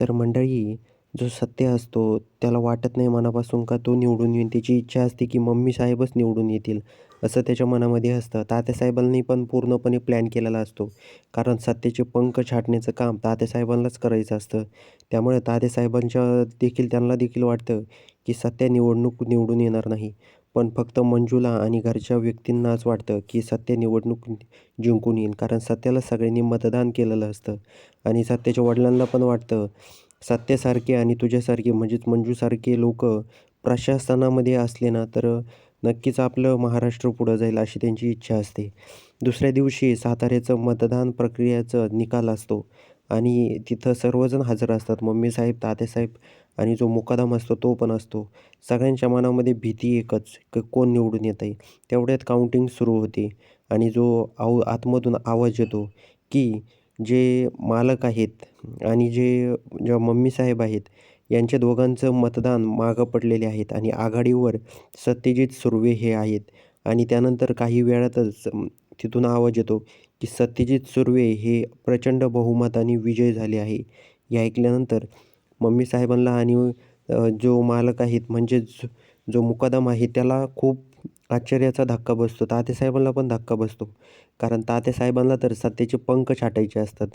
तर मंडळी जो सत्य असतो त्याला वाटत नाही मनापासून का तो निवडून येईल त्याची इच्छा असते की मम्मी साहेबच निवडून येतील असं त्याच्या मनामध्ये असतं. तात्यासाहेबांनी पण पूर्णपणे प्लॅन केलेला असतो. कारण सत्याचे पंख छाटण्याचं काम तात्यासाहेबांनाच करायचं असतं. त्यामुळे तात्यासाहेबांच्या देखील त्यांना देखील वाटतं की सत्य निवडणूक निवडून येणार नाही. पण फक्त मंजूला आणि घरच्या व्यक्तींनाच वाटतं की सत्य निवडणूक जिंकून येईल कारण सत्याला सगळ्यांनी मतदान केलेलं असतं. आणि सत्याच्या वडिलांना पण वाटतं सत्यासारखे आणि तुझ्यासारखे म्हणजेच मंजूसारखे लोक प्रशासनामध्ये असले ना तर नक्कीच आपलं महाराष्ट्र पुढं जाईल अशी त्यांची इच्छा असते. दुसऱ्या दिवशी साताऱ्याचं मतदान प्रक्रियेचं निकाल असतो आणि तिथं सर्वजण हजर असतात. मम्मीसाहेब तात्यासाहेब आणि जो मुकादम असतो तो पण असतो. सगळ्यांच्या मनामध्ये भीती एकच की कोण निवडून येत आहे तेवढ्यात काउंटिंग सुरू होते आणि जो आव आतमधून आवाज येतो की जे मालक आहेत आणि जे ज्या मम्मीसाहेब आहेत यांच्या दोघांचं मतदान मागं पडलेले आहेत आणि आघाडीवर सत्यजित सुर्वे हे आहेत. आणि त्यानंतर काही वेळातच तिथून आवाज येतो की सत्यजित सुर्वे हे प्रचंड बहुमताने विजय झाले आहे. हे ऐकल्यानंतर मम्मी साहेबांना आणि जो मालक आहेत म्हणजेच जो मुकादम आहे त्याला खूप आश्चर्याचा धक्का बसतो. तातेसाहेबांना पण धक्का बसतो. कारण तातेसाहेबांना तर सत्तेचे पंख छाटायचे असतात.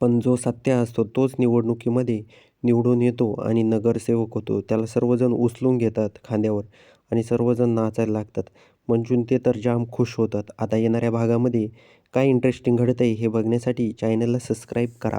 पण जो सत्य असतो तोच निवडणुकीमध्ये निवडून येतो आणि नगरसेवक होतो. त्याला सर्वजण उचलून घेतात खांद्यावर आणि सर्वजण नाचायला लागतात. मंजून ते तर जाम खुश होतात. आता येणाऱ्या भागामध्ये काय इंटरेस्टिंग घडतं आहे हे बघण्यासाठी चॅनलला सबस्क्राईब करा.